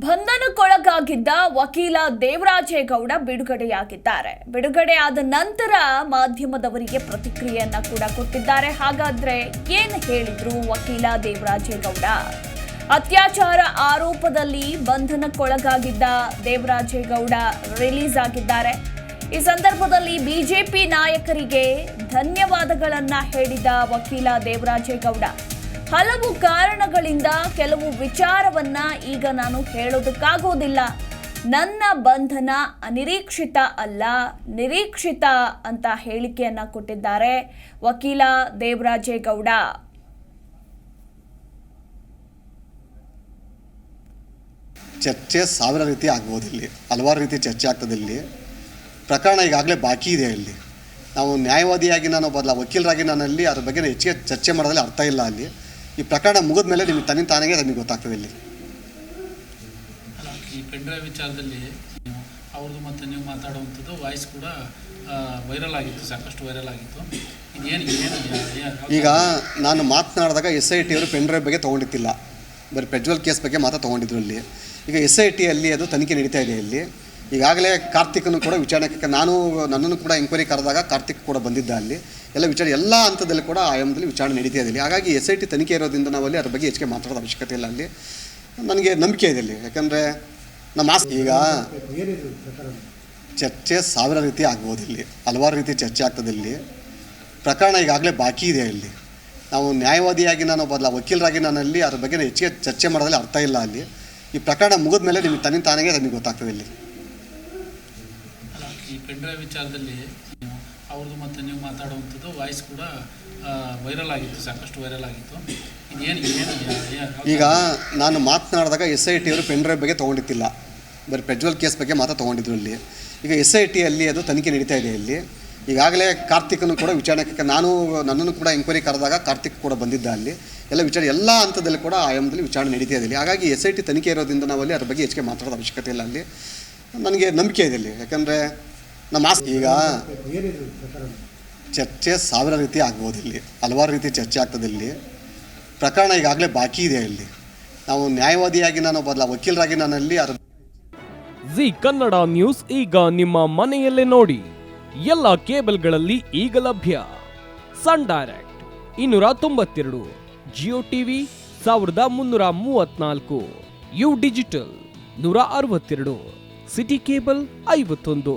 ಬಂಧನಕ್ಕೊಳಗಾಗಿದ್ದ ವಕೀಲ ದೇವರಾಜೇಗೌಡ ಬಿಡುಗಡೆಯಾಗಿದ್ದಾರೆ. ಬಿಡುಗಡೆಯಾದ ನಂತರ ಮಾಧ್ಯಮದವರಿಗೆ ಪ್ರತಿಕ್ರಿಯೆಯನ್ನ ಕೂಡ ಕೊಟ್ಟಿದ್ದಾರೆ. ಹಾಗಾದ್ರೆ ಏನು ಹೇಳಿದ್ರು ವಕೀಲ ದೇವರಾಜೇಗೌಡ ಅತ್ಯಾಚಾರ ಆರೋಪದಲ್ಲಿ ಬಂಧನಕ್ಕೊಳಗಾಗಿದ್ದ ದೇವರಾಜೇಗೌಡ ರಿಲೀಸ್ ಆಗಿದ್ದಾರೆ. ಈ ಸಂದರ್ಭದಲ್ಲಿ ಬಿಜೆಪಿ ನಾಯಕರಿಗೆ ಧನ್ಯವಾದಗಳನ್ನ ಹೇಳಿದ ವಕೀಲ ದೇವರಾಜೇಗೌಡ ಹಲವು ಕಾರಣಗಳಿಂದ ಕೆಲವು ವಿಚಾರವನ್ನ ಈಗ ನಾನು ಹೇಳೋದಕ್ಕಾಗೋದಿಲ್ಲ. ನನ್ನ ಬಂಧನ ಅನಿರೀಕ್ಷಿತ ಅಲ್ಲ, ನಿರೀಕ್ಷಿತ ಅಂತ ಹೇಳಿಕೆಯನ್ನ ಕೊಟ್ಟಿದ್ದಾರೆ ವಕೀಲ ದೇವರಾಜೇಗೌಡ. ಚರ್ಚೆ ಸಾವಿರ ರೀತಿ ಆಗ್ಬೋದು ಇಲ್ಲಿ ಹಲವಾರು ರೀತಿ ಚರ್ಚೆ ಆಗ್ತದೆ ಇಲ್ಲಿ ಪ್ರಕರಣ ಈಗಾಗಲೇ ಬಾಕಿ ಇದೆ ಇಲ್ಲಿ. ನಾವು ನ್ಯಾಯವಾದಿಯಾಗಿ ನಾನು ಬದಲ ವಕೀಲರಾಗಿ ನಾನು ಅಲ್ಲಿ ಅದ್ರ ಬಗ್ಗೆ ಹೆಚ್ಚಿಗೆ ಚರ್ಚೆ ಮಾಡೋದ್ರಲ್ಲಿ ಅರ್ಥ ಇಲ್ಲ ಅಲ್ಲಿ. ಈ ಪ್ರಕರಣ ಮುಗಿದ ಮೇಲೆ ನಿಮಗೆ ತನ್ನಿಂದ ತಾನೇ ನಿಮಗೆ ಗೊತ್ತಾಗ್ತದೆ ಇಲ್ಲಿ. ಈ ವಿಚಾರದಲ್ಲಿ ಅವ್ರದ್ದು ಮತ್ತು ನೀವು ಮಾತಾಡುವಂಥದ್ದು ವಾಯ್ಸ್ ಕೂಡ ವೈರಲ್ ಆಗಿತ್ತು ಸಾಕಷ್ಟು ವೈರಲ್ ಆಗಿತ್ತು. ಈಗ ನಾನು ಮಾತನಾಡಿದಾಗ ಎಸ್ ಐ ಟಿ ಅವರು ಪೆನ್ಡ್ರೈವ್ ಬಗ್ಗೆ ತೊಗೊಂಡಿತ್ತಿಲ್ಲ ಬರೀ ಪ್ರಜ್ವಲ್ ಕೇಸ್ ಬಗ್ಗೆ ಮಾತ್ರ ತೊಗೊಂಡಿದ್ರು ಅಲ್ಲಿ. ಈಗ ಎಸ್ ಐ ಟಿಯಲ್ಲಿ ಅದು ತನಿಖೆ ನಡೀತಾ ಇದೆ ಇಲ್ಲಿ. ಈಗಾಗಲೇ ಕಾರ್ತಿಕನು ಕೂಡ ವಿಚಾರಣೆ ನಾನು ನನ್ನನ್ನು ಕೂಡ ಎಂಕ್ವೈರಿ ಕರೆದಾಗ ಕಾರ್ತಿಕ್ ಕೂಡ ಬಂದಿದ್ದ ಅಲ್ಲಿ. ಎಲ್ಲ ವಿಚಾರ, ಎಲ್ಲ ಹಂತದಲ್ಲಿ ಕೂಡ ಆಯಾಮದಲ್ಲಿ ವಿಚಾರಣೆ ನಡೀತಾ ಇದೆ ಹಾಗಾಗಿ ಎಸ್ ಐ ಟಿ ತನಿಖೆ ಇರೋದ್ರಿಂದ ಅಲ್ಲಿ ಅದ್ರ ಬಗ್ಗೆ ಹೆಚ್ಚಿಗೆ ಮಾತಾಡೋದು ಅವಶ್ಯಕತೆ ಇಲ್ಲ ಅಲ್ಲಿ. ನನಗೆ ನಂಬಿಕೆ ಇದೆ ಅಲ್ಲಿ. ಯಾಕಂದರೆ ನಮ್ಮ ಆಸ್ ಈಗ ಚರ್ಚೆ ಸಾವಿರ ರೀತಿ ಆಗ್ಬೋದು ಇಲ್ಲಿ. ಹಲವಾರು ರೀತಿ ಚರ್ಚೆ ಆಗ್ತದೆ ಇಲ್ಲಿ. ಪ್ರಕರಣ ಈಗಾಗಲೇ ಬಾಕಿ ಇದೆ ಇಲ್ಲಿ. ನಾವು ನ್ಯಾಯವಾದಿಯಾಗಿ ನಾನು ಬದಲ ವಕೀಲರಾಗಿ ನಾನು ಅಲ್ಲಿ ಅದ್ರ ಬಗ್ಗೆ ಹೆಚ್ಚಿಗೆ ಚರ್ಚೆ ಮಾಡೋದಲ್ಲಿ ಅರ್ಥ ಇಲ್ಲ ಅಲ್ಲಿ. ಈ ಪ್ರಕರಣ ಮುಗಿದ ಮೇಲೆ ನಿಮಗೆ ತನ್ನಿಂದ ತಾನಾಗೆ ನಿಮಗೆ ಗೊತ್ತಾಗ್ತದೆ ಇಲ್ಲಿ. ಈ ಪೆಂಡ್ರೈವ್ ವಿಚಾರದಲ್ಲಿ ನೀವು ಅವ್ರದ್ದು ಮತ್ತು ನೀವು ಮಾತಾಡುವಂಥದ್ದು ವಾಯ್ಸ್ ಕೂಡ ವೈರಲ್ ಆಗಿತ್ತು, ಸಾಕಷ್ಟು ವೈರಲ್ ಆಗಿತ್ತು. ಈಗ ನಾನು ಮಾತನಾಡಿದಾಗ ಎಸ್ ಐ ಟಿ ಅವರು ಪೆನ್ಡ್ರೈವ್ ಬಗ್ಗೆ ತೊಗೊಂಡಿತ್ತಿಲ್ಲ ಬರೀ ಪ್ರಜ್ವಲ್ ಕೇಸ್ ಬಗ್ಗೆ ಮಾತ್ರ ತೊಗೊಂಡಿದ್ರು ಅಲ್ಲಿ. ಈಗ ಎಸ್ ಐ ಟಿಯಲ್ಲಿ ಅದು ತನಿಖೆ ನಡೀತಾ ಇದೆ ಇಲ್ಲಿ. ಈಗಾಗಲೇ ಕಾರ್ತಿಕನು ಕೂಡ ವಿಚಾರಣೆ ನಾನು ನನ್ನನ್ನು ಕೂಡ ಎಂಕ್ವೈರಿ ಕರೆದಾಗ ಕಾರ್ತಿಕ್ ಕೂಡ ಬಂದಿದ್ದ ಅಲ್ಲಿ. ಎಲ್ಲ ವಿಚಾರ, ಎಲ್ಲ ಹಂತದಲ್ಲಿ ಕೂಡ ಆಯಾಮದಲ್ಲಿ ವಿಚಾರಣೆ ನಡೀತಾ ಇದೆ ಹಾಗಾಗಿ ಎಸ್ ಐ ಟಿ ತನಿಖೆ ಇರೋದ್ರಿಂದ ನಾವಲ್ಲಿ ಅದ್ರ ಬಗ್ಗೆ ಹೆಚ್ಚಿಗೆ ಮಾತಾಡೋದು ಅವಶ್ಯಕತೆ ಇಲ್ಲ ಅಲ್ಲಿ. ನನಗೆ ನಂಬಿಕೆ ಇದೆ ಇಲ್ಲಿ ಯಾಕಂದರೆ ನಮ್ಮ ಆಸ್ತಿ ಈಗ ಚರ್ಚೆ ಸಾವಿರ ರೀತಿ ಆಗ್ಬೋದು ಇಲ್ಲಿ. ಹಲವಾರು ರೀತಿ ಚರ್ಚೆ ಆಗ್ತದೆ ಇಲ್ಲಿ. ಪ್ರಕರಣ ಈಗಾಗಲೇ ಬಾಕಿ ಇದೆ ಇಲ್ಲಿ. ನಾವು ನ್ಯಾಯವಾದಿಯಾಗಿ ನಾನು ಬದಲ ವಕೀಲರಾಗಿ ನಾನು ಅಲ್ಲಿ ಅದ್ರ ಜಿ ಕನ್ನಡ ನ್ಯೂಸ್ ಈಗ ನಿಮ್ಮ ಮನೆಯಲ್ಲೇ ನೋಡಿ. ಎಲ್ಲ ಕೇಬಲ್ಗಳಲ್ಲಿ ಈಗ ಲಭ್ಯ. ಸನ್ ಡೈರೆಕ್ಟ್ ಇನ್ನೂರ ತೊಂಬತ್ತೆರಡು, ಜಿಯೋ ಟಿವಿ ಸಾವಿರದ ಮುನ್ನೂರ ಮೂವತ್ನಾಲ್ಕು, ಯು ಡಿಜಿಟಲ್ ನೂರ ಅರವತ್ತೆರಡು, ಸಿಟಿ ಕೇಬಲ್ ಐವತ್ತೊಂದು.